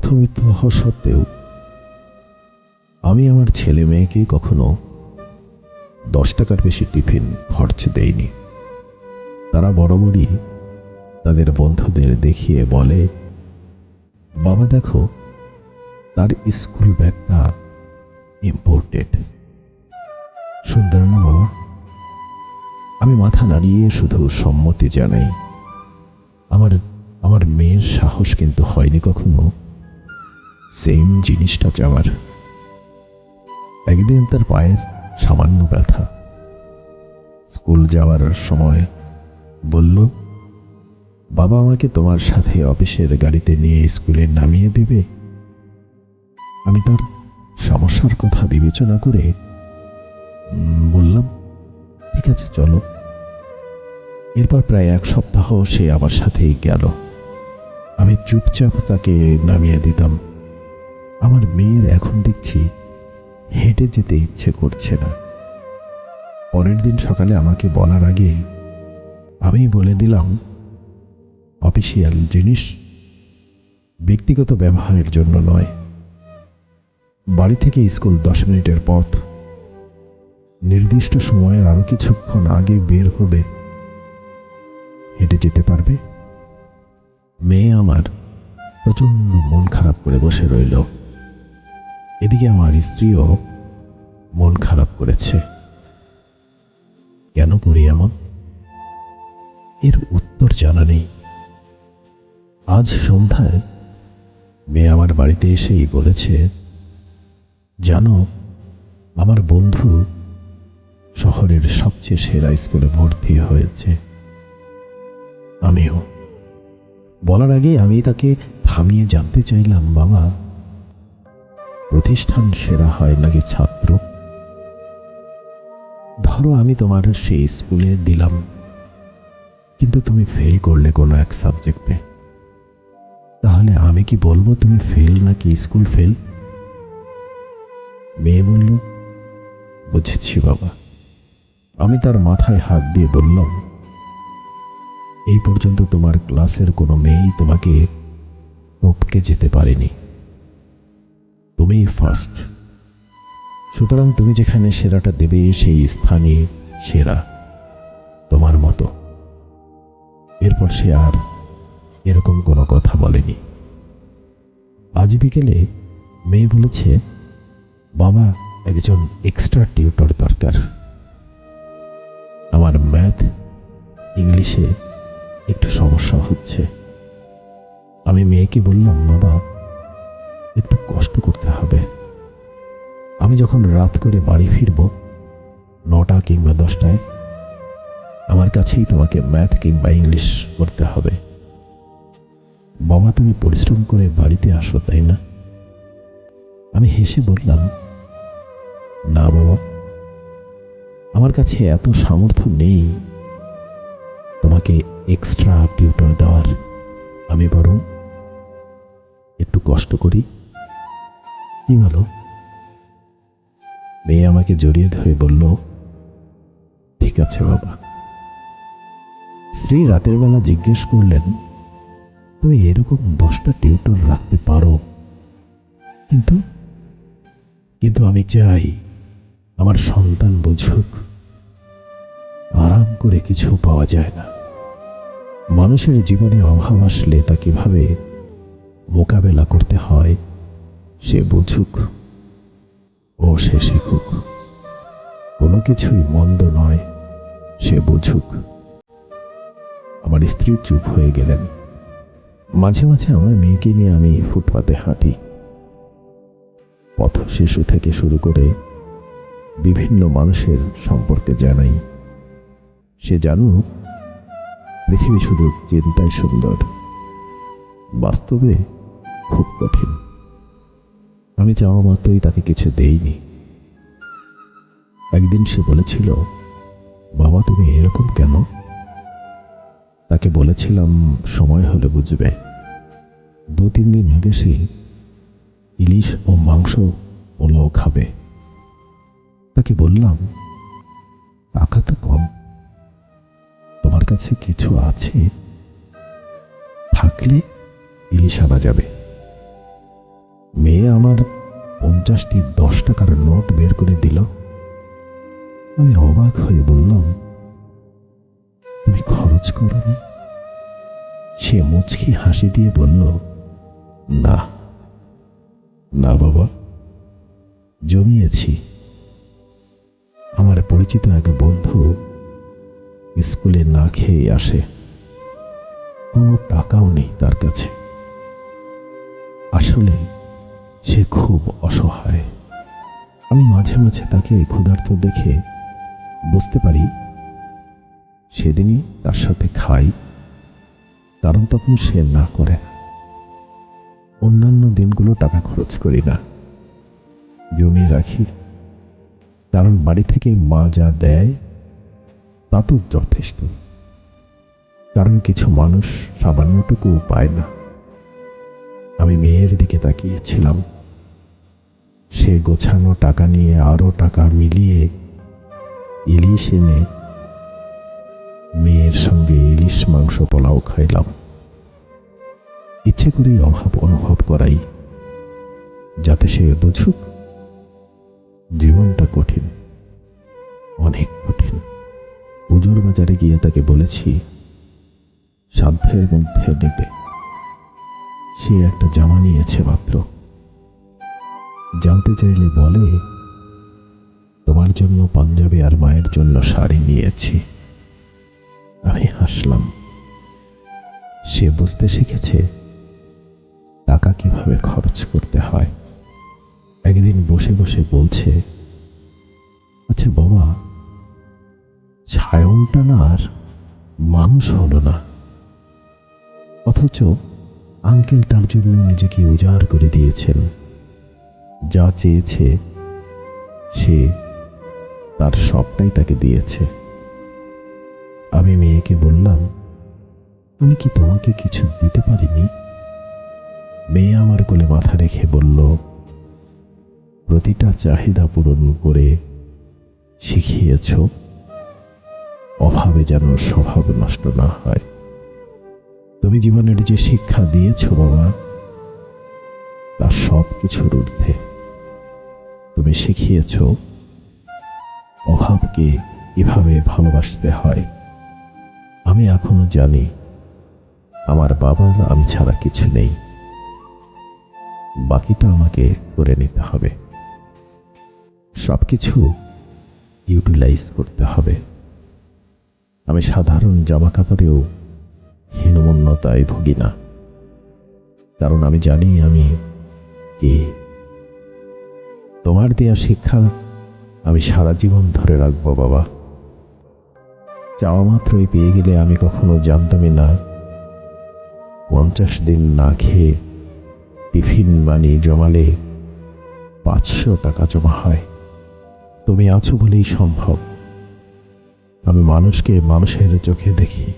অর্থবিত্ত হওয়া সত্ত্বেও আমি আমার ছেলে মেয়েকে কখনো দশ টাকার বেশি টিফিন খরচ দেইনি। তারা বরাবরই তাদের বন্ধুদের দেখিয়ে বলে, বাবা, দেখো, তার স্কুল ব্যাগটা ইম্পোর্টেড সুন্দর না বাবা আমি মাথা নাড়িয়ে শুধু সম্মতি জানাই। আমার আমার মেয়ের সাহস কিন্তু হয়নি কখনো সেম জিনিসটা চাওয়ার একদিন তার পায়ের সামান্য ব্যথা। স্কুল যাওয়ার সময় বলল, বাবা আমাকে তোমার সাথে অফিসের গাড়িতে নিয়ে স্কুলে নামিয়ে দেবে? আমি তার সমস্যার কথা বিবেচনা করে বললাম, ঠিক আছে, চলো। এরপর প্রায় এক সপ্তাহ সে আমার সাথেই গেল। আমি চুপচাপ তাকে নামিয়ে দিতাম। আমার মেয়ের এখন দেখছি হেঁটে যেতে ইচ্ছে করছে না। পরের দিন সকালে আমাকে বলার আগে আমি বলে দিলাম, অফিসিয়াল জিনিস ব্যক্তিগত ব্যবহারের জন্য নয়। বাড়ি থেকে স্কুল দশ মিনিটের পথ। নির্দিষ্ট সময়ের আরও কিছুক্ষণ আগে বের হবে হেঁটে যেতে পারবে? মেয়ে আমার প্রচণ্ড মন খারাপ করে বসে রইল। এদিকে আমার স্ত্রীও মন খারাপ করেছে। কেন করি এমন? এর উত্তর জানা নেই। আজ সন্ধ্যায় মেয়ে আমার বাড়িতে এসেই বলেছে, জানো, আমার বন্ধু শহরের সবচেয়ে সেরা স্কুলে ভর্তি হয়েছে। আমিও। বলার আগে আমি তাকে থামিয়ে জানতে চাইলাম, বাবা প্রতিষ্ঠান সেরা হয় নাকি ছাত্র। ধরো আমি তোমার সেই স্কুলে দিলাম, কিন্তু তুমি ফেল করলে কোনো এক সাবজেক্টে তাহলে আমি কি বলব তুমি ফেল নাকি স্কুল ফেল মেয়ে বলল, বুঝেছি বাবা। আমি তার মাথায় হাত দিয়ে বললাম, এই পর্যন্ত তোমার ক্লাসের কোনো মেয়েই তোমাকে টপকে যেতে পারেনি। ফার্স্ট সুতরাং তুমি যেখানে সেরাটা দেবে, সেই স্থানে সেরা তোমার মতো। এরপর সে আর এরকম কোনো কথা বলেনি। আজ বিকেলে মেয়ে বলেছে, বাবা, একজন এক্সট্রা টিউটর দরকার। আমার ম্যাথ ইংলিশে একটু সমস্যা হচ্ছে। আমি মেয়েকে বললাম, বাবা একটু কষ্ট করতে হবে। আমি যখন রাত করে বাড়ি ফিরব, নটা কিংবা দশটায়, আমার কাছেই তোমাকে ম্যাথ কিংবা ইংলিশ করতে হবে। বাবা, তুমি পরিশ্রম করে বাড়িতে আসো, তাই না? আমি হেসে বললাম, না বাবা, আমার কাছে এত সামর্থ্য নেই। তোমাকে এক্সট্রা টিউটর দেওয়ার। আমি বরং একটু কষ্ট করি। কি বলো মেয়ে আমাকে জড়িয়ে ধরে বলল, ঠিক আছে বাবা। স্ত্রী রাতের বেলা জিজ্ঞেস করলেন, তুমি এরকম দশটা টিউটর রাখতে পারো? কিন্তু কিন্তু আমি চাই আমার সন্তান বুঝুক। আরাম করে কিছু পাওয়া যায় না। মানুষের জীবনে অভাব আসলে তা কীভাবে মোকাবেলা করতে হয় সে বুঝুক ও সে শিখুক। কোনো কিছুই মন্দ নয়, সে বুঝুক। আমার স্ত্রী চুপ হয়ে গেলেন। মাঝে মাঝে আমার মেয়েকে নিয়ে আমি ফুটপাতে হাঁটি। পথ শিশু থেকে শুরু করে বিভিন্ন মানুষের সম্পর্কে জানাই। সে জানুক, পৃথিবী শুধু চিন্তায় সুন্দর, বাস্তবে খুব কঠিন। আমি চাওয়া মাত্রই তাকে কিছু দেইনি। একদিন সে বলেছিল, বাবা, তুমি এরকম কেন? তাকে বলেছিলাম, সময় হলে বুঝবে। দু তিন দিন আগে সে ইলিশ ও মাংস পোলাও খাবে। তাকে বললাম টাকা তো কম। তোমার কাছে কিছু আছে? থাকলে ইলিশ আনা যাবে। মেয়ে আমার পঞ্চাশটি দশ টাকার নোট বের করে দিল। আমি অবাক হয়ে বললাম, তুমি খরচ করনি? সে মুচকি হাসি দিয়ে বলল, না না বাবা, জমিয়েছি। আমার পরিচিত এক বন্ধু স্কুলে না খেয়ে আসে। কোনো টাকাও নেই তার কাছে। আসলে সে খুব অসহায়। আমি মাঝে মাঝে তাকে ক্ষুধার্ত দেখে বুঝতে পারি, সেদিনই তার সাথে খাই, কারণ তখন সে না করে না। অন্যান্য দিনগুলো টাকা খরচ করি না, জমিয়ে রাখি, কারণ বাড়ি থেকে মা যা দেয়, তা তো যথেষ্ট। কারণ কিছু মানুষ সামান্যটুকু পায় না। আমি মেয়ের দিকে তাকিয়েছিলাম। সে গোছানো টাকা নিয়ে আরও টাকা মিলিয়ে ইলিশ এনে মেয়ের সঙ্গে ইলিশ মাংস পোলাও খাইলাম। ইচ্ছে করেই অভাব অনুভব করাই, যাতে সে বুঝুক জীবনটা কঠিন, অনেক কঠিন। পুজোর বাজারে গিয়ে তাকে বলেছি, সাধ্যের মধ্যে নেবে। সে একটা জামা নিয়েছে মাত্র। জানতে চাইলে বলে, তোমার জন্য পাঞ্জাবি আর মায়ের জন্য শাড়ি নিয়েছি। আমি হাসলাম। সে বুঝতে শিখেছে টাকা কীভাবে খরচ করতে হয়। একদিন বসে বসে বলছে আচ্ছা বাবা, ছায়নটা না আর মানুষ হলো না। অথচ আঙ্কেল তার জন্য নিজেকে উজাড় করে দিয়েছেন। যা চেয়েছে, সে তার সবটাই তাকে দিয়েছে। আমি মেয়েকে বললাম আমি কি তোমাকে কিছু দিতে পারিনি? মেয়ে আমার কোলে মাথা রেখে বলল, প্রতিটা চাহিদা পূরণ করে শিখিয়েছ। অভাবে যেন স্বভাব নষ্ট না হয়। তুমি জীবনের যে শিক্ষা দিয়েছ বাবা তার সব কিছুর ঊর্ধ্বে। তুমি শিখিয়েছ অভাবকে কীভাবে ভালোবাসতে হয়। আমি এখনও জানি, আমার বাবার আমি ছাড়া কিছু নেই। বাকিটা আমাকে করে নিতে হবে। সব কিছু ইউটিলাইজ করতে হবে। আমি সাধারণ জামা কাপড়েও হীনমন্যতায় ভুগি না। কারণ আমি জানি আমি কে। তোমার দেয়া শিক্ষা আমি সারা জীবন ধরে রাখব, বাবা। চাওয়া মাত্রই পেয়ে গেলে আমি কখনো জানতামই না। পঞ্চাশ দিন না খেয়ে টিফিন মানি জমালে পাঁচশো টাকা জমা হয়। তুমি আছো বলেই সম্ভব। আমি মানুষকে মানুষের চোখে দেখি।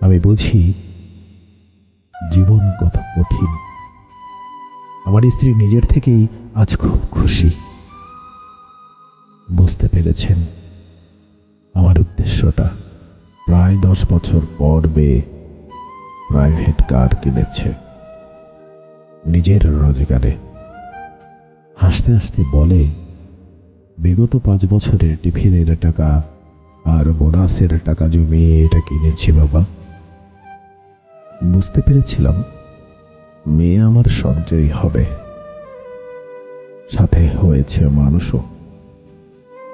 আমি বুঝি জীবন কত কঠিন। আমার স্ত্রী নিজের থেকেই আজ খুব খুশি। বুঝতে পেরেছেন আমার উদ্দেশ্যটা। প্রায় দশ বছর পর প্রাইভেট কার কিনেছে। নিজের রোজগারে। হাসতে হাসতে বলে, বিগত পাঁচ বছরের টিফিনের টাকা আর বোনাসের টাকা জমিয়ে এটা কিনেছি বাবা। বুঝতে পেরেছিলাম, মেয়ে আমার সঞ্চয় হবে। সাথে হয়েছে মানুষও।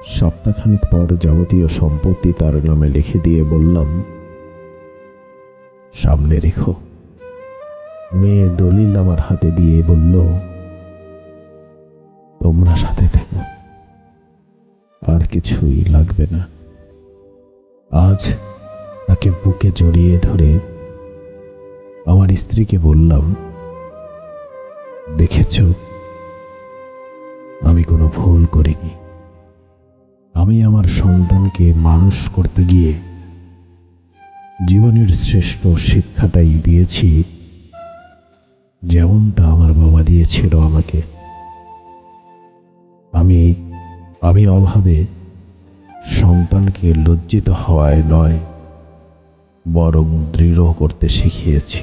সপ্তাহখানিক পর যাবতীয় সম্পত্তি তার নামে লিখে দিয়ে বললাম, সামনে রেখো। মেয়ে দলিল আমার হাতে দিয়ে বলল, তোমরা সাথে থেকো। আর কিছুই লাগবে না। আজ তাকে বুকে জড়িয়ে ধরে আমার স্ত্রীকে বললাম, দেখেছ, আমি কোনো ভুল করিনি। আমি আমার সন্তানকে মানুষ করতে গিয়ে জীবনের শ্রেষ্ঠ শিক্ষাটাই দিয়েছি। যেমনটা আমার বাবা দিয়েছিল আমাকে। আমি আমি অভাবে সন্তানকে লজ্জিত হওয়ায় নয়, বরং দৃঢ় করতে শিখিয়েছি।